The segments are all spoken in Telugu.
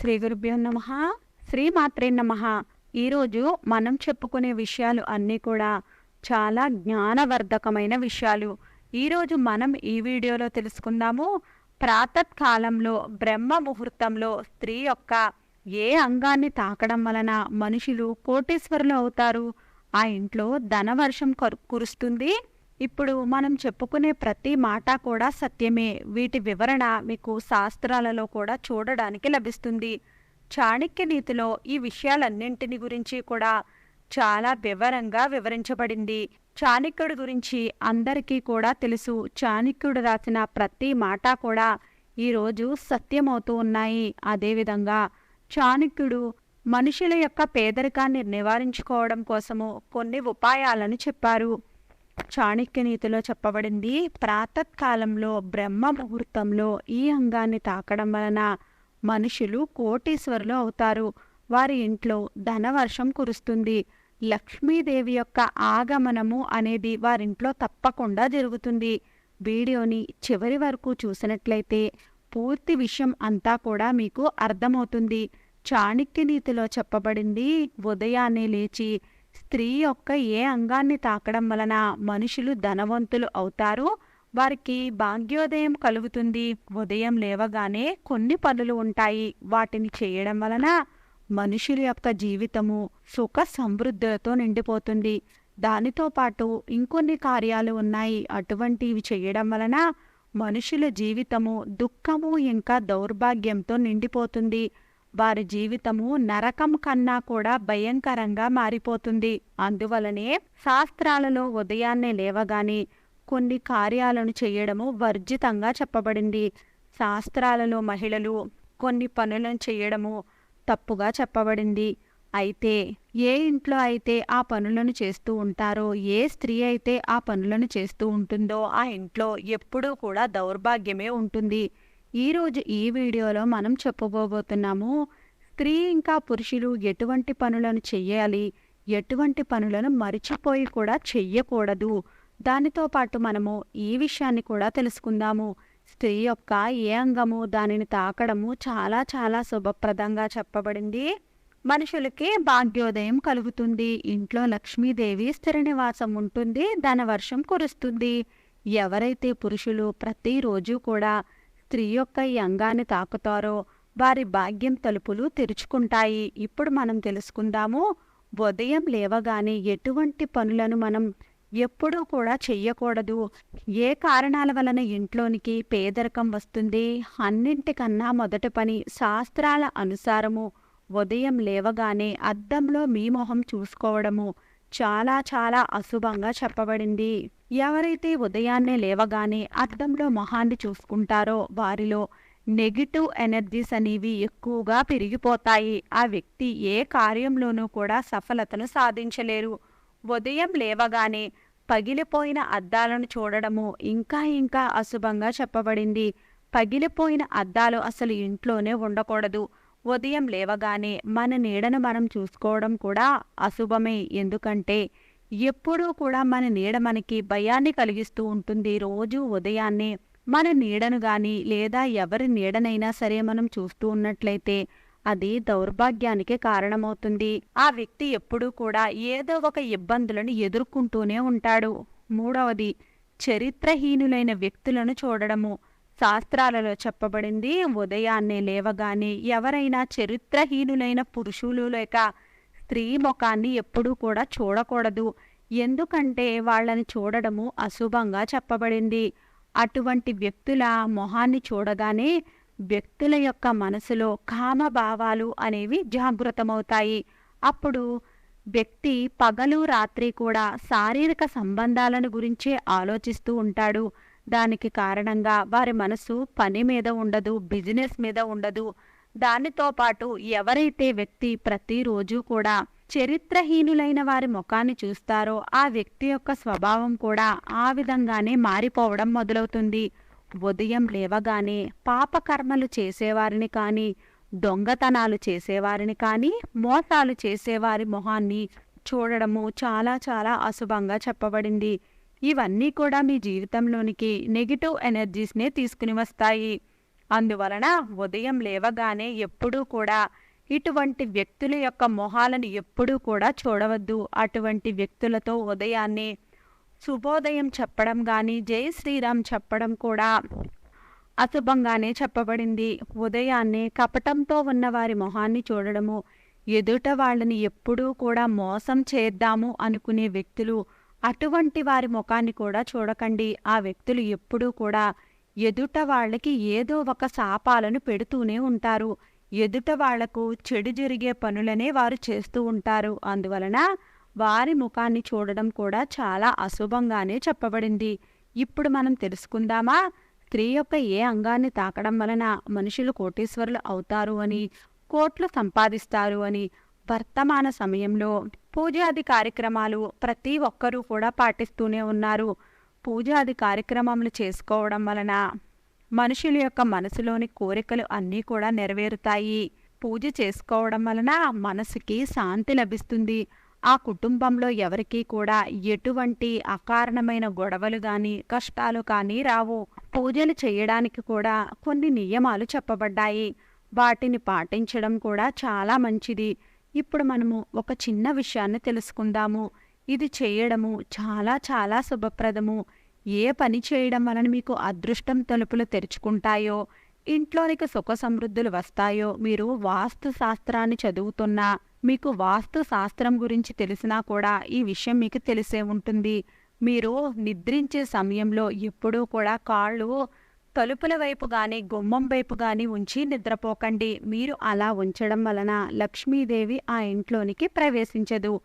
శ్రీ గురుభ్యో నమ. శ్రీమాత్రే నమ. ఈరోజు మనం చెప్పుకునే విషయాలు అన్నీ కూడా చాలా జ్ఞానవర్ధకమైన విషయాలు. ఈరోజు మనం ఈ వీడియోలో తెలుసుకుందాము. ప్రాతత్కాలంలో బ్రహ్మ ముహూర్తంలో స్త్రీ యొక్క ఏ అంగాన్ని తాకడం వలన మనుషులు కోటేశ్వరులు అవుతారు? ఆ ఇంట్లో ధనవర్షం కురుస్తుంది. ఇప్పుడు మనం చెప్పుకునే ప్రతి మాట కూడా సత్యమే. వీటి వివరణ మీకు శాస్త్రాలలో కూడా చూడడానికి లభిస్తుంది. చాణక్య నీతిలో ఈ విషయాలన్నింటిని గురించి కూడా చాలా వివరంగా వివరించబడింది. చాణక్యుడి గురించి అందరికీ కూడా తెలుసు. చాణక్యుడు రాసిన ప్రతి మాట కూడా ఈరోజు సత్యమవుతూ ఉన్నాయి. అదేవిధంగా చాణక్యుడు మనుషుల యొక్క పేదరికాన్ని నివారించుకోవడం కోసము కొన్ని ఉపాయాలను చెప్పారు. చాణక్య నీతిలో చెప్పబడింది ప్రాతత్కాలంలో బ్రహ్మ ముహూర్తంలో ఈ అంగాన్ని తాకడం వలన మనుషులు కోటీశ్వరులు అవుతారు. వారి ఇంట్లో ధనవర్షం కురుస్తుంది. లక్ష్మీదేవి యొక్క ఆగమనము అనేది వారింట్లో తప్పకుండా జరుగుతుంది. వీడియోని చివరి వరకు చూసినట్లయితే పూర్తి విషయం అంతా కూడా మీకు అర్థమవుతుంది. చాణక్య నీతిలో చెప్పబడింది ఉదయాన్నే లేచి స్త్రీ యొక్క ఏ అంగాన్ని తాకడం వలన మనుషులు ధనవంతులు అవుతారు? వారికి భాగ్యోదయం కలుగుతుంది. ఉదయం లేవగానే కొన్ని పనులు ఉంటాయి. వాటిని చేయడం వలన మనుషుల యొక్క జీవితము సుఖ సమృద్ధులతో నిండిపోతుంది. దానితో పాటు ఇంకొన్ని కార్యాలు ఉన్నాయి. అటువంటివి చేయడం వలన మనుషుల జీవితము దుఃఖము ఇంకా దౌర్భాగ్యంతో నిండిపోతుంది. వారి జీవితము నరకం కన్నా కూడా భయంకరంగా మారిపోతుంది. అందువలనే శాస్త్రాలలో ఉదయాన్నే లేవగానే కొన్ని కార్యాలను చేయడము వర్జితంగా చెప్పబడింది. శాస్త్రాలలో మహిళలు కొన్ని పనులను చేయడము తప్పుగా చెప్పబడింది. అయితే ఏ ఇంట్లో అయితే ఆ పనులను చేస్తూ ఉంటారో ఏ స్త్రీ అయితే ఆ పనులను చేస్తూ ఉంటుందో ఆ ఇంట్లో ఎప్పుడూ కూడా దౌర్భాగ్యమే ఉంటుంది. ఈరోజు ఈ వీడియోలో మనం చెప్పబోబోతున్నాము స్త్రీ ఇంకా పురుషులు ఎటువంటి పనులను చెయ్యాలి ఎటువంటి పనులను మరిచిపోయి కూడా చెయ్యకూడదు. దానితో పాటు మనము ఈ విషయాన్ని కూడా తెలుసుకుందాము. స్త్రీ యొక్క ఏ అంగము దానిని తాకడము చాలా చాలా శుభప్రదంగా చెప్పబడింది. మనుషులకి భాగ్యోదయం కలుగుతుంది. ఇంట్లో లక్ష్మీదేవి స్థిర నివాసం ఉంటుంది. ధనవర్షం కురుస్తుంది. ఎవరైతే పురుషులు ప్రతిరోజు కూడా స్త్రీ యొక్క ఈ అంగాన్ని తాకుతారో వారి భాగ్యం తలుపులు తెరుచుకుంటాయి. ఇప్పుడు మనం తెలుసుకుందాము. ఉదయం లేవగానే ఎటువంటి పనులను మనం ఎప్పుడూ కూడా చెయ్యకూడదు. ఏ కారణాల వలన ఇంట్లోనికి పేదరికం వస్తుంది? అన్నింటికన్నా మొదటి పని శాస్త్రాల అనుసారము. ఉదయం లేవగానే అద్దంలో మీ మొహం చూసుకోవడము చాలా చాలా అశుభంగా చెప్పబడింది. ఎవరైతే ఉదయాన్నే లేవగానే అద్దంలో మొహాన్ని చూసుకుంటారో వారిలో నెగిటివ్ ఎనర్జీస్ అనేవి ఎక్కువగా పెరిగిపోతాయి. ఆ వ్యక్తి ఏ కార్యంలోనూ కూడా సఫలతను సాధించలేరు. ఉదయం లేవగానే పగిలిపోయిన అద్దాలను చూడడము ఇంకా ఇంకా అశుభంగా చెప్పబడింది. పగిలిపోయిన అద్దాలు అసలు ఇంట్లోనే ఉండకూడదు. ఉదయం లేవగానే మన నీడను మనం చూసుకోవడం కూడా అశుభమే. ఎందుకంటే ఎప్పుడూ కూడా మన నీడ మనకి భయాన్ని కలిగిస్తూ ఉంటుంది. రోజు ఉదయాన్నే మన నీడను కానీ లేదా ఎవరి నీడనైనా సరే మనం చూస్తూ ఉన్నట్లయితే అది దౌర్భాగ్యానికి కారణమవుతుంది. ఆ వ్యక్తి ఎప్పుడూ కూడా ఏదో ఒక ఇబ్బందులను ఎదుర్కొంటూనే ఉంటాడు. మూడవది చరిత్రహీనులైన వ్యక్తులను చూడడము. శాస్త్రాలలో చెప్పబడింది ఉదయాన్నే లేవగానే ఎవరైనా చరిత్రహీనులైన పురుషులు లేక స్త్రీ ముఖాన్ని ఎప్పుడూ కూడా చూడకూడదు. ఎందుకంటే వాళ్ళని చూడడము అశుభంగా చెప్పబడింది. అటువంటి వ్యక్తుల మొహాన్ని చూడగానే వ్యక్తుల యొక్క మనసులో కామభావాలు అనేవి జాగృతమవుతాయి. అప్పుడు వ్యక్తి పగలు రాత్రి కూడా శారీరక సంబంధాలను గురించే ఆలోచిస్తూ ఉంటాడు. దానికి కారణంగా వారి మనసు పని మీద ఉండదు బిజినెస్ మీద ఉండదు. దానితో పాటు ఎవరైతే వ్యక్తి ప్రతిరోజు కూడా చరిత్రహీనులైన వారి ముఖాన్ని చూస్తారో ఆ వ్యక్తి యొక్క స్వభావం కూడా ఆ విధంగానే మారిపోవడం మొదలవుతుంది. ఉదయం లేవగానే పాపకర్మలు చేసేవారిని కానీ దొంగతనాలు చేసేవారిని కానీ మోసాలు చేసేవారి మొహాన్ని చూడడము చాలా చాలా అశుభంగా చెప్పబడింది. ఇవన్నీ కూడా మీ జీవితంలోనికి నెగిటివ్ ఎనర్జీస్నే తీసుకుని వస్తాయి. అందువలన ఉదయం లేవగానే ఎప్పుడూ కూడా ఇటువంటి వ్యక్తుల యొక్క మొహాలను ఎప్పుడూ కూడా చూడవద్దు. అటువంటి వ్యక్తులతో ఉదయాన్నే శుభోదయం చెప్పడం కానీ జై శ్రీరామ్ చెప్పడం కూడా అశుభంగానే చెప్పబడింది. ఉదయాన్నే కపటంతో ఉన్న వారి మొహాన్ని చూడడము ఎదుట వాళ్ళని ఎప్పుడూ కూడా మోసం చేద్దాము అనుకునే వ్యక్తులు అటువంటి వారి ముఖాన్ని కూడా చూడకండి. ఆ వ్యక్తులు ఎప్పుడూ కూడా ఎదుట వాళ్ళకి ఏదో ఒక శాపాలను పెడుతూనే ఉంటారు. ఎదుట వాళ్ళకు చెడు జరిగే పనులనే వారు చేస్తూ ఉంటారు. అందువలన వారి ముఖాన్ని చూడడం కూడా చాలా అశుభంగానే చెప్పబడింది. ఇప్పుడు మనం తెలుసుకుందామా? స్త్రీ యొక్క ఏ అంగాన్ని తాకడం వలన మనుషులు కోటీశ్వరులు అవుతారు అని కోట్లు సంపాదిస్తారు అని వర్తమాన సమయంలో పూజాది కార్యక్రమాలు ప్రతి ఒక్కరూ కూడా పాటిస్తూనే ఉన్నారు. పూజాది కార్యక్రమములు చేసుకోవడం వలన మనుషుల యొక్క మనసులోని కోరికలు అన్నీ కూడా నెరవేరుతాయి. పూజ చేసుకోవడం వలన మనసుకి శాంతి లభిస్తుంది. ఆ కుటుంబంలో ఎవరికీ కూడా ఎటువంటి అకారణమైన గొడవలు కానీ కష్టాలు కానీ రావు. పూజలు చేయడానికి కూడా కొన్ని నియమాలు చెప్పబడ్డాయి. వాటిని పాటించడం కూడా చాలా మంచిది. ఇప్పుడు మనము ఒక చిన్న విషయాన్ని తెలుసుకుందాము. ఇది చేయడము చాలా చాలా శుభప్రదము. ఏ పని చేయడం వలన మీకు అదృష్టం తలుపులు తెరుచుకుంటాయో ఇంట్లోనికి సుఖ సమృద్ధులు వస్తాయో మీరు వాస్తు శాస్త్రాన్ని చదువుతున్నా మీకు వాస్తు శాస్త్రం గురించి తెలిసినా కూడా ఈ విషయం మీకు తెలిసే ఉంటుంది. మీరు నిద్రించే సమయంలో ఎప్పుడూ కూడా కాళ్ళు తలుపుల వైపు గాని గుమ్మం వైపు గాని ఉంచి నిద్రపోకండి. మీరు అలా ఉంచడం వలన లక్ష్మీదేవి ఆ ఇంట్లోనికి ప్రవేశించదు.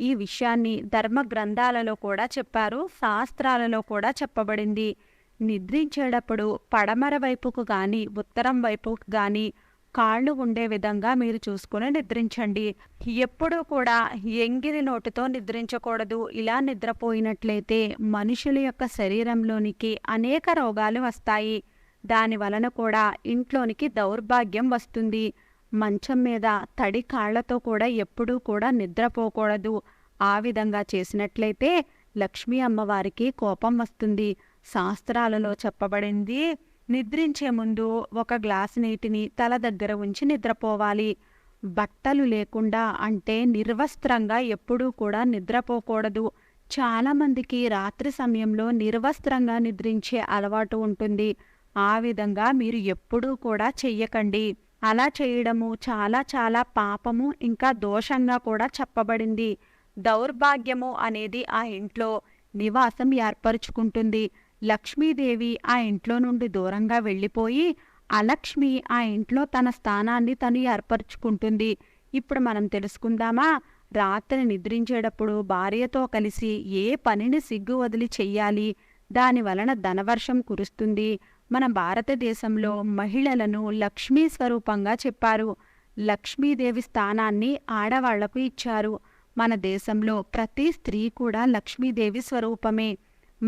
ఈ విషయాన్ని ధర్మ గ్రంథాలలో కూడా చెప్పారు శాస్త్రాలలో కూడా చెప్పబడింది. నిద్రించేటప్పుడు పడమర వైపుకు గాని ఉత్తరం వైపుకు గాని కాళ్ళు ఉండే విధంగా మీరు చూసుకుని నిద్రించండి. ఎప్పుడూ కూడా ఎంగిరి నోటితో నిద్రించకూడదు. ఇలా నిద్రపోయినట్లయితే మనుషుల యొక్క శరీరంలోనికి అనేక రోగాలు వస్తాయి. దాని వలన కూడా ఇంట్లోనికి దౌర్భాగ్యం వస్తుంది. మంచం మీద తడి కాళ్ళతో కూడా ఎప్పుడూ కూడా నిద్రపోకూడదు. ఆ విధంగా చేసినట్లయితే లక్ష్మీ అమ్మవారికి కోపం వస్తుంది. శాస్త్రాలలో చెప్పబడింది నిద్రించే ముందు ఒక గ్లాసు నీటిని తల దగ్గర ఉంచి నిద్రపోవాలి. బట్టలు లేకుండా అంటే నిర్వస్త్రంగా ఎప్పుడూ కూడా నిద్రపోకూడదు. చాలామందికి రాత్రి సమయంలో నిర్వస్త్రంగా నిద్రించే అలవాటు ఉంటుంది. ఆ విధంగా మీరు ఎప్పుడూ కూడా చెయ్యకండి. అలా చేయడము చాలా చాలా పాపము ఇంకా దోషంగా కూడా చెప్పబడింది. దౌర్భాగ్యము అనేది ఆ ఇంట్లో నివాసం ఏర్పరుచుకుంటుంది. లక్ష్మీదేవి ఆ ఇంట్లో నుండి దూరంగా వెళ్ళిపోయి అలక్ష్మి ఆ ఇంట్లో తన స్థానాన్ని తను ఏర్పరచుకుంటుంది. ఇప్పుడు మనం తెలుసుకుందామా? రాత్రి నిద్రించేటప్పుడు భార్యతో కలిసి ఏ పనిని సిగ్గు వదిలి చెయ్యాలి? దాని వలన ధనవర్షం కురుస్తుంది. మన భారతదేశంలో మహిళలను లక్ష్మీ స్వరూపంగా చెప్పారు. లక్ష్మీదేవి స్థానాన్ని ఆడవాళ్ళకు ఇచ్చారు. మన దేశంలో ప్రతి స్త్రీ కూడా లక్ష్మీదేవి స్వరూపమే.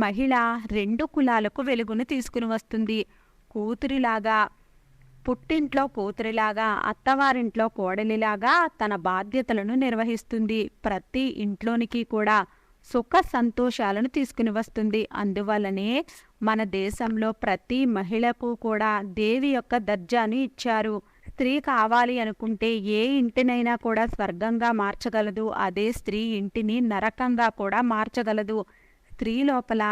మహిళ రెండు కులాలకు వెలుగును తీసుకుని వస్తుంది. కూతురిలాగా పుట్టింట్లో కూతురిలాగా అత్తవారింట్లో కోడలిలాగా తన బాధ్యతలను నిర్వహిస్తుంది. ప్రతి ఇంట్లోనికి కూడా సుఖ సంతోషాలను తీసుకుని వస్తుంది. అందువల్లనే మన దేశంలో ప్రతి మహిళకు కూడా దేవి యొక్క దర్జాను ఇచ్చారు. స్త్రీ కావాలి అనుకుంటే ఏ ఇంటినైనా కూడా స్వర్గంగా మార్చగలదు. అదే స్త్రీ ఇంటిని నరకంగా కూడా మార్చగలదు. స్త్రీ లోపల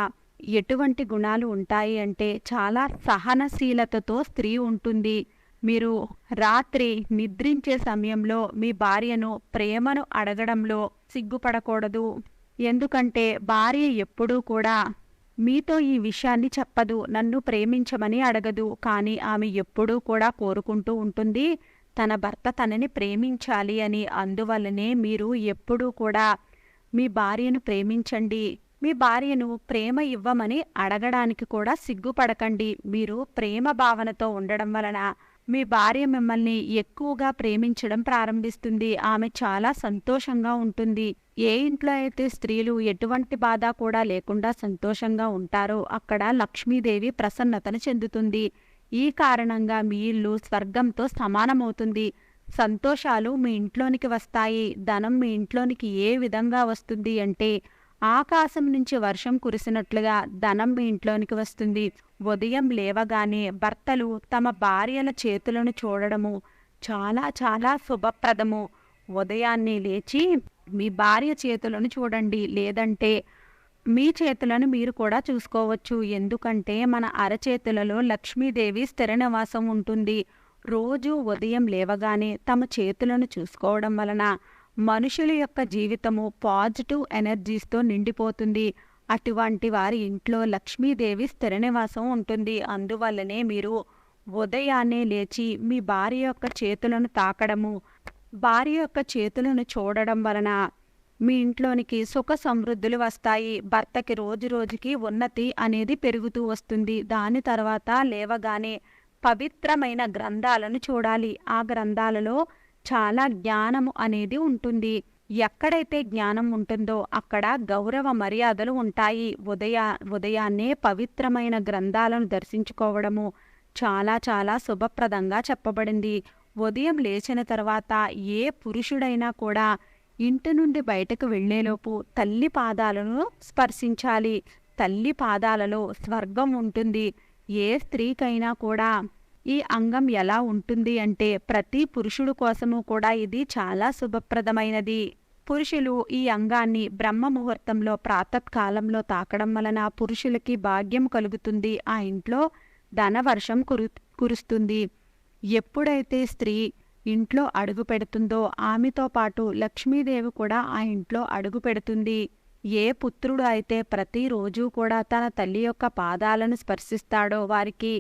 ఎటువంటి గుణాలు ఉంటాయి అంటే చాలా సహనశీలతతో స్త్రీ ఉంటుంది. మీరు రాత్రి నిద్రించే సమయంలో మీ భార్యను ప్రేమను అడగడంలో సిగ్గుపడకూడదు. ఎందుకంటే భార్య ఎప్పుడూ కూడా మీతో ఈ విషయాన్ని చెప్పదు నన్ను ప్రేమించమని అడగదు. కానీ ఆమె ఎప్పుడూ కూడా కోరుకుంటూ ఉంటుంది తన భర్త తనని ప్రేమించాలి అని. అందువల్లనే మీరు ఎప్పుడూ కూడా మీ భార్యను ప్రేమించండి. మీ భార్యను ప్రేమ ఇవ్వమని అడగడానికి కూడా సిగ్గుపడకండి. మీరు ప్రేమ భావనతో ఉండడం వలన మీ భార్య మిమ్మల్ని ఎక్కువగా ప్రేమించడం ప్రారంభిస్తుంది. ఆమె చాలా సంతోషంగా ఉంటుంది. ఏ ఇంట్లో అయితే స్త్రీలు ఎటువంటి బాధ కూడా లేకుండా సంతోషంగా ఉంటారో అక్కడ లక్ష్మీదేవి ప్రసన్నతను చెందుతుంది. ఈ కారణంగా మీ ఇల్లు స్వర్గంతో సమానమవుతుంది. సంతోషాలు మీ ఇంట్లోనికి వస్తాయి. ధనం మీ ఇంట్లోనికి ఏ విధంగా వస్తుంది అంటే ఆకాశం నుంచి వర్షం కురిసినట్లుగా ధనం మీ ఇంట్లోనికి వస్తుంది. ఉదయం లేవగానే భర్తలు తమ భార్యల చేతులను చూడడము చాలా చాలా శుభప్రదము. ఉదయాన్నే లేచి మీ భార్య చేతులను చూడండి. లేదంటే మీ చేతులను మీరు కూడా చూసుకోవచ్చు. ఎందుకంటే మన అరచేతులలో లక్ష్మీదేవి స్థిర నివాసం ఉంటుంది. రోజు ఉదయం లేవగానే తమ చేతులను చూసుకోవడం వలన మనుషుల యొక్క జీవితము పాజిటివ్ ఎనర్జీస్తో నిండిపోతుంది. అటువంటి వారి ఇంట్లో లక్ష్మీదేవి స్థిర నివాసం ఉంటుంది. అందువల్లనే మీరు ఉదయాన్నే లేచి మీ భార్య యొక్క చేతులను తాకడము భార్య యొక్క చేతులను చూడడం వలన మీ ఇంట్లోనికి సుఖ సమృద్ధులు వస్తాయి. భర్తకి రోజు రోజుకి ఉన్నతి అనేది పెరుగుతూ వస్తుంది. దాని తర్వాత లేవగానే పవిత్రమైన గ్రంథాలను చూడాలి. ఆ గ్రంథాలలో చాలా జ్ఞానము అనేది ఉంటుంది. ఎక్కడైతే జ్ఞానం ఉంటుందో అక్కడ గౌరవ మర్యాదలు ఉంటాయి. ఉదయ ఉదయాన్నే పవిత్రమైన గ్రంథాలను దర్శించుకోవడము చాలా చాలా శుభప్రదంగా చెప్పబడింది. ఉదయం లేచిన తర్వాత ఏ పురుషుడైనా కూడా ఇంటి నుండి బయటకు వెళ్ళేలోపు తల్లి పాదాలను స్పర్శించాలి. తల్లి పాదాలలో స్వర్గం ఉంటుంది. ఏ స్త్రీకైనా కూడా ఈ అంగం ఎలా ఉంటుంది అంటే ప్రతి పురుషుడు కోసము కూడా ఇది చాలా శుభప్రదమైనది. పురుషులు ఈ అంగాన్ని బ్రహ్మ ముహూర్తంలో ప్రాతకాలంలో తాకడం వలన పురుషులకి భాగ్యం కలుగుతుంది. ఆ ఇంట్లో ధనవర్షం కురు కురుస్తుంది. ఎప్పుడైతే స్త్రీ ఇంట్లో అడుగు పెడుతుందో ఆమెతో పాటు లక్ష్మీదేవి కూడా ఆ ఇంట్లో అడుగు పెడుతుంది. ఏ పుత్రుడు అయితే ప్రతిరోజు కూడా తన తల్లి యొక్క పాదాలను స్పర్శిస్తాడో వారికి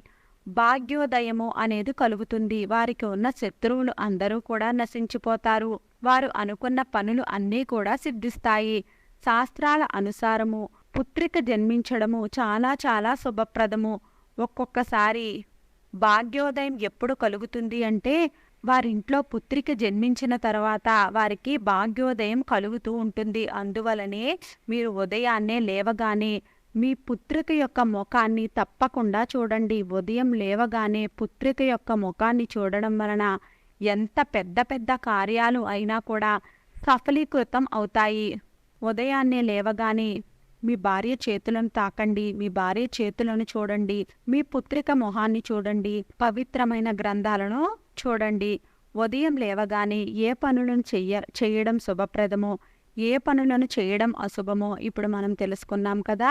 భాగ్యోదయము అనేది కలుగుతుంది. వారికి ఉన్న శత్రువులు అందరూ కూడా నశించిపోతారు. వారు అనుకున్న పనులు అన్నీ కూడా సిద్ధిస్తాయి. శాస్త్రాల అనుసారము పుత్రిక జన్మించడము చాలా చాలా శుభప్రదము. ఒక్కొక్కసారి భాగ్యోదయం ఎప్పుడు కలుగుతుంది అంటే వారింట్లో పుత్రిక జన్మించిన తర్వాత వారికి భాగ్యోదయం కలుగుతూ ఉంటుంది. అందువలనే మీరు ఉదయాన్నే లేవగానే మీ పుత్రిక యొక్క ముఖాన్ని తప్పకుండా చూడండి. ఉదయం లేవగానే పుత్రిక యొక్క ముఖాన్ని చూడడం వలన ఎంత పెద్ద పెద్ద కార్యాలు అయినా కూడా సఫలీకృతం అవుతాయి. ఉదయాన్నే లేవగానే మీ భార్య చేతులను తాకండి. మీ భార్య చేతులను చూడండి. మీ పుత్రిక మొహాన్ని చూడండి. పవిత్రమైన గ్రంథాలను చూడండి. ఉదయం లేవగానే ఏ పనులను చెయ్య చేయడం శుభప్రదమో ఏ పనులను చేయడం అశుభమో ఇప్పుడు మనం తెలుసుకున్నాం కదా.